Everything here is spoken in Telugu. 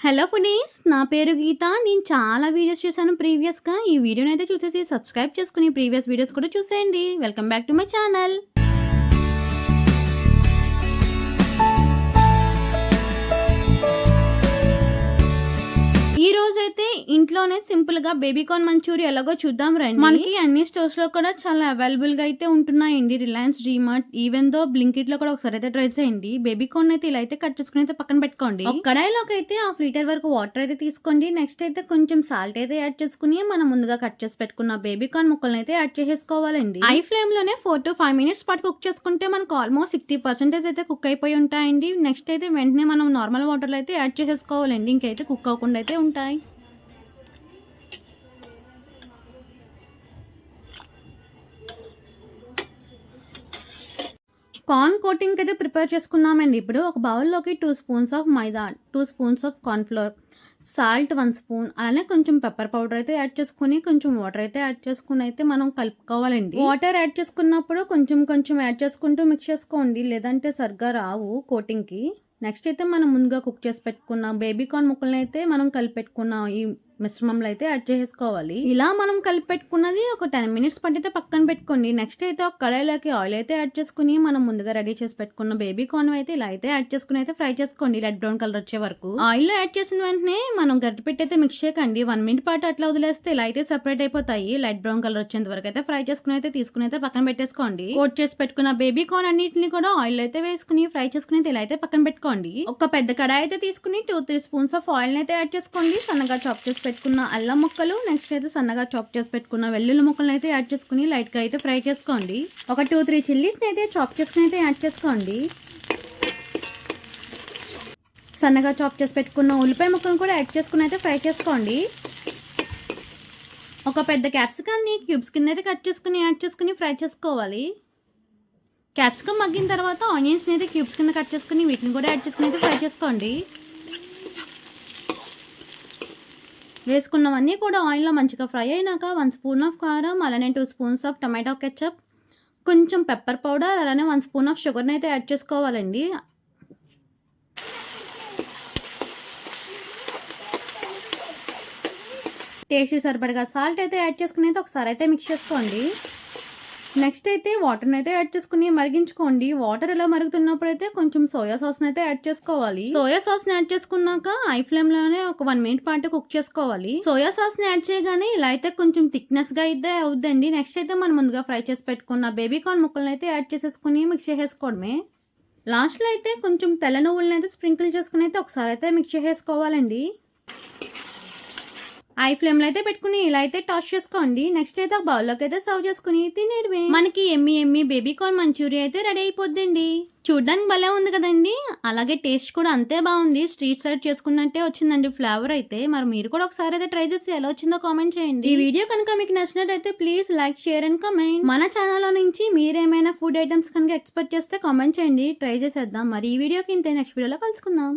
హలో ఫుడీస్ నా పేరు గీత. నేను చాలా వీడియోస్ చూశాను ప్రీవియస్గా. ఈ వీడియోని అయితే చూసేసి సబ్స్క్రైబ్ చేసుకుని ప్రీవియస్ వీడియోస్ కూడా చూసేయండి. Welcome back to my channel. ఇంట్లోనే సింపుల్గా బేబీకార్న్ మంచూరియా ఎలాగో చూద్దాం రండి. మనకి అన్ని స్టోర్స్లో కూడా చాలా అవైలబుల్గా అయితే ఉంటున్నాయండి. రిలయన్స్ డీమార్ట్ ఈవెన్ దో బ్లింకిట్లో కూడా ఒకసారి అయితే ట్రై చేయండి. బేబీకార్న్ అయితే ఇలా అయితే కట్ చేసుకుని అయితే పక్కన పెట్టుకోండి. ఒక కడాయిలోకి అయితే హాఫ్ లీటర్ వరకు వాటర్ అయితే తీసుకోండి. నెక్స్ట్ అయితే కొంచెం సాల్ట్ అయితే యాడ్ చేసుకుని మనం ముందుగా కట్ చేసి పెట్టుకున్న బేబీకార్న్ ముక్కలను అయితే యాడ్ చేసేసుకోవాలండి. హై ఫ్లేమ్లోనే ఫోర్ టు ఫైవ్ మినిట్స్ పాటు కుక్ చేసుకుంటే మనకు ఆల్మోస్ట్ సిక్స్టీ పర్సెంటేజ్ అయితే కుక్ అయిపోయి ఉంటాయండి. నెక్స్ట్ అయితే వెంటనే మనం నార్మల్ వాటర్లో అయితే యాడ్ చేసేసుకోవాలండి. ఇంకైతే కుక్ అవ్వకుండా అయితే ఉంటాయి. కార్న్ కోటింగ్కి అయితే ప్రిపేర్ చేసుకున్నామండి. ఇప్పుడు ఒక బౌల్లోకి two spoons of maida two spoons of cornflour salt one spoon అలానే కొంచెం పెప్పర్ పౌడర్ అయితే యాడ్ చేసుకుని కొంచెం వాటర్ అయితే యాడ్ చేసుకుని అయితే మనం కలుపుకోవాలండి. వాటర్ యాడ్ చేసుకున్నప్పుడు కొంచెం కొంచెం యాడ్ చేసుకుంటూ మిక్స్ చేసుకోండి. లేదంటే సరిగ్గా రావు కోటింగ్కి నెక్స్ట్ అయితే మనం ముందుగా కుక్ చేసి పెట్టుకున్న బేబీ కార్న్ ముక్కలను అయితే మనం కలిపి ఈ మిశ్రమంలో అయితే యాడ్ చేసుకోవాలి. ఇలా మనం కలిపి పెట్టుకున్నది ఒక టెన్ మినిట్స్ పట్టితే పక్కన పెట్టుకోండి. నెక్స్ట్ అయితే ఒక కడాయిలోకి ఆయిల్ అయితే యాడ్ చేసుకుని మనం ముందుగా రెడీ చేసి పెట్టుకున్న బేబీ కార్న్ అయితే ఇలా అయితే యాడ్ చేసుకుని అయితే ఫ్రై చేసుకోండి. రెడ్ బ్రౌన్ కలర్ వచ్చే వరకు. ఆయిల్లో యాడ్ చేసిన వెంటనే మనం గట్టి పెట్టి అయితే మిక్స్ చేయకండి. వన్ మినిట్ పాటు అట్లా వదిలేస్తే ఇలా అయితే సెపరేట్ అయిపోతాయి. లైట్ బ్రౌన్ కలర్ వచ్చేంత వరకు అయితే ఫ్రై చేసుకుని అయితే తీసుకుని అయితే పక్కన పెట్టేసుకోండి. కోట్ చేసి పెట్టుకున్న బేబీ కార్న్ అన్నిటిని కూడా ఆయిల్ అయితే వేసుకుని ఫ్రై చేసుకుని అయితే ఇలా అయితే పక్కన పెట్టుకోండి. ఒక పెద్ద కడాయి అయితే తీసుకుని two three spoons of oil అయితే యాడ్ చేసుకోండి. సన్నగా చాప్ చేసుకుని పెట్టుకున్న అల్లం ముక్కలు నెక్స్ట్ అయితే సన్నగా చాప్ చేసి పెట్టుకున్న వెల్లుల్లి ముక్కలను అయితే యాడ్ చేసుకుని లైట్గా అయితే ఫ్రై చేసుకోండి. ఒక టూ త్రీ చిల్లీస్ని అయితే చాప్ చేసుకుని అయితే యాడ్ చేసుకోండి. సన్నగా చాప్ చేసి పెట్టుకున్న ఉల్లిపాయ ముక్కలను కూడా యాడ్ చేసుకుని అయితే ఫ్రై చేసుకోండి. ఒక పెద్ద క్యాప్సికాన్ని క్యూబ్స్ కింద అయితే కట్ చేసుకుని యాడ్ చేసుకుని ఫ్రై చేసుకోవాలి. క్యాప్సికమ్ మగ్గిన తర్వాత ఆనియన్స్ని అయితే క్యూబ్స్ కింద కట్ చేసుకుని వీటిని కూడా యాడ్ చేసుకుని అయితే ఫ్రై చేసుకోండి. వేసుకున్నవన్నీ కూడా ఆయిల్లో మంచిగా ఫ్రై అయినాక వన్ స్పూన్ ఆఫ్ కారం అలానే two spoons of tomato ketchup కొంచెం పెప్పర్ పౌడర్ అలానే వన్ స్పూన్ ఆఫ్ షుగర్ని అయితే యాడ్ చేసుకోవాలండి. టేస్టీ సరిపడగా సాల్ట్ అయితే యాడ్ చేసుకుని అయితే ఒకసారి అయితే మిక్స్ చేసుకోండి. నెక్స్ట్ అయితే వాటర్ని అయితే యాడ్ చేసుకుని మరిగించుకోండి. వాటర్ ఎలా మరుగుతున్నప్పుడు అయితే కొంచెం సోయా సాస్ని అయితే యాడ్ చేసుకోవాలి. సోయా సాస్ని యాడ్ చేసుకున్నాక హై ఫ్లేమ్లోనే ఒక వన్ మినిట్ పాటు కుక్ చేసుకోవాలి. సోయా సాస్ని యాడ్ చేయగానే ఇలా అయితే కొంచెం థిక్నెస్గా అయితే అవుద్దండి. నెక్స్ట్ అయితే మనం ముందుగా ఫ్రై చేసి పెట్టుకున్న బేబీ కార్న్ ముక్కలను అయితే యాడ్ చేసేసుకుని మిక్స్ చేసేసుకోవడమే. లాస్ట్లో అయితే కొంచెం తెల్ల నువ్వులను అయితే స్ప్రింకిల్ చేసుకుని అయితే ఒకసారి అయితే మిక్స్ చేసేసుకోవాలండి. ఐ ఫ్లేమ్లో అయితే పెట్టుకుని ఇలా అయితే టాస్ చేసుకోండి. నెక్స్ట్ అయితే ఒక బౌల్లోకి అయితే సర్వ్ చేసుకుని తినేయడమే. మనకి ఎమ్మి ఎమ్మి బేబీ కార్న్ మంచూరియా అయితే రెడీ అయిపోద్దండి. చూడ్డానికి భలే ఉంది కదండి. అలాగే టేస్ట్ కూడా అంతే బాగుంది. స్ట్రీట్ సైడ్ చేసుకున్నట్టే వచ్చిందండి ఫ్లేవర్ అయితే. మరి మీరు కూడా ఒకసారి అయితే ట్రై చేసి ఎలా వచ్చిందో కామెంట్ చేయండి. ఈ వీడియో కనుక మీకు నచ్చినట్టయితే please like share and comment. మన ఛానల్లో నుంచి మీరేమైనా ఫుడ్ ఐటమ్స్ కనుక ఎక్స్పెక్ట్ చేస్తే కామెంట్ చేయండి. ట్రై చేసేద్దాం. మరి ఈ వీడియోకి ఇంతే. నెక్స్ట్ వీడియోలో కలుసుకుందాం.